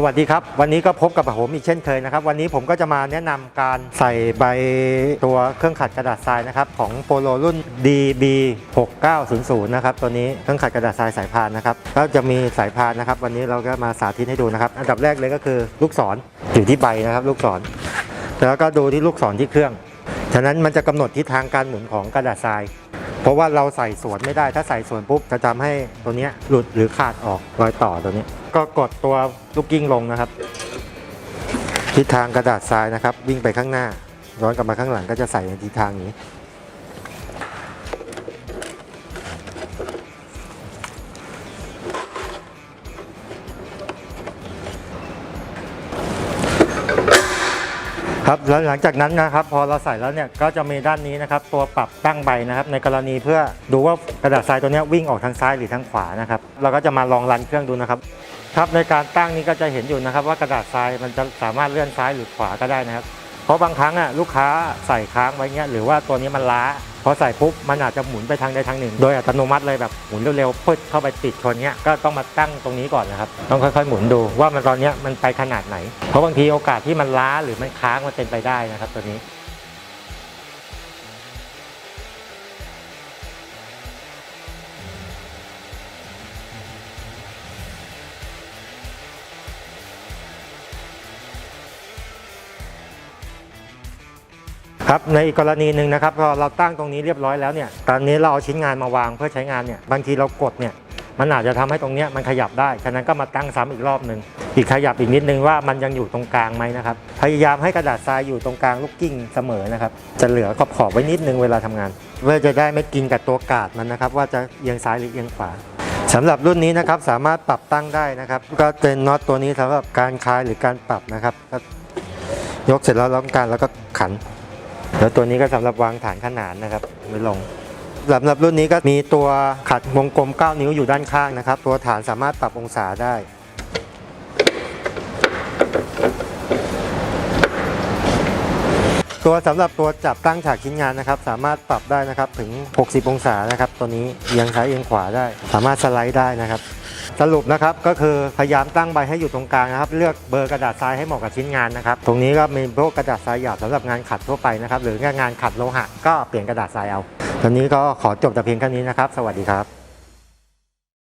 สวัสดีครับ วันนี้ก็พบกับผมอีกเช่นเคยนะครับ วันนี้ผมก็จะมาแนะนำการใส่ใบตัวเครื่องขัดกระดาษทรายนะครับ ของโปโลรุ่น DB 6900นะครับตัวนี้เครื่องขัดกระดาษทรายสายพานนะครับก็จะมีสายพานนะครับ วันนี้เราก็มาสาธิตให้ดูนะครับ อันดับแรกเลยก็คือลูกศรอยู่ที่ใบนะครับ ลูกศร แล้วก็ดูที่ลูกศรที่เครื่องฉะนั้นมันจะกำหนดทิศทางการหมุนของกระดาษทราย เพราะว่าเราใส่สวนไม่ได้ ถ้าใส่สวนปุ๊บจะทำให้ตัวเนี้ยหลุดหรือขาดออกรอยต่อตัวนี้ ก็กดตัวลูกกิ้งลงนะครับ ทิศทางกระดาษทรายนะครับ วิ่งไปข้างหน้า ย้อนกลับมาข้างหลังก็จะใส่ในทิศทางนี้ ครับแล้วหลังจากนั้นนะครับพอเราใส่แล้วเนี่ยก็จะมีด้านนี้นะครับ ตัวปรับตั้งใบนะครับ ในกรณีเพื่อดูว่ากระดาษทรายตัวนี้วิ่งออกทางซ้ายหรือทางขวานะครับเราก็จะมาลองรันเครื่องดูนะครับครับในการตั้งนี้ก็จะเห็นอยู่นะครับ ว่ากระดาษทรายมันจะสามารถเลื่อนซ้ายหรือขวาก็ได้นะครับ เพราะบางครั้งอะลูกค้าใส่ค้างไว้เงี้ยหรือว่าตัวนี้มันล้าพอใส่ปุ๊บมันอาจจะหมุนไปทางใดทางหนึ่ง โดยอัตโนมัติเลยแบบหมุนเร็วๆพึ่เข้าไปติดชนเงี้ยก็ต้องมาตั้งตรงนี้ก่อนนะครับต้องค่อยๆหมุนดูว่ามันตอนเนี้ยมันไปขนาดไหน เพราะบางทีโอกาสที่มันล้าหรือมันค้างมันเป็นไปได้นะครับตัวนี้ ครับในอีกกรณีหนึ่งนะครับพอเราตั้งตรงนี้เรียบร้อยแล้วเนี่ยตอนนี้เราเอาชิ้นงานมาวางเพื่อใช้งานเนี่ยบางทีเรากดเนี่ยมันอาจจะทำให้ตรงนี้มันขยับได้ ฉะนั้นก็มาตั้งซ้ำอีกรอบหนึ่ง อีกขยับอีกนิดนึงว่ามันยังอยู่ตรงกลางไหมนะครับ พยายามให้กระดาษทรายอยู่ตรงกลางลูกกิ้งเสมอนะครับ จะเหลือขอบขอบๆไว้นิดนึงเวลาทำงาน เพื่อจะได้ไม่กินกับตัวกาดมันนะครับ ว่าจะเอียงซ้ายหรือเอียงขวาสำหรับรุ่นนี้นะครับสามารถปรับตั้งได้นะครับ ก็เป็นน็อตตัวนี้สำหรับการคลายหรือการปรับนะครับ ยกเสร็จแล้วต้องการแล้วก็ขัน แล้วตัวนี้ก็สำหรับวางฐานขนานนะครับไว้ลงสำหรับรุ่นนี้ก็มีตัวขัดวงกลม 9 นิ้วอยู่ด้านข้างนะครับ ตัวฐานสามารถปรับองศาได้ ตัวสำหรับตัวจับตั้งฉากชิ้นงานนะครับ สามารถปรับได้นะครับถึง 60 องศานะครับ ตัวนี้เอียงซ้ายเอียงขวาได้ สามารถสไลด์ได้นะครับ สรุปนะครับก็คือพยายามตั้งใบให้อยู่ตรงกลางนะครับ เลือกเบอร์กระดาษทรายให้เหมาะกับชิ้นงานนะครับ ตรงนี้ก็มีพวกกระดาษทรายหยาบสำหรับงานขัดทั่วไปนะครับ หรืองานขัดโลหะก็เปลี่ยนกระดาษทรายเอาตอนนี้ก็ขอจบแต่เพียงแค่นี้นะครับ สวัสดีครับ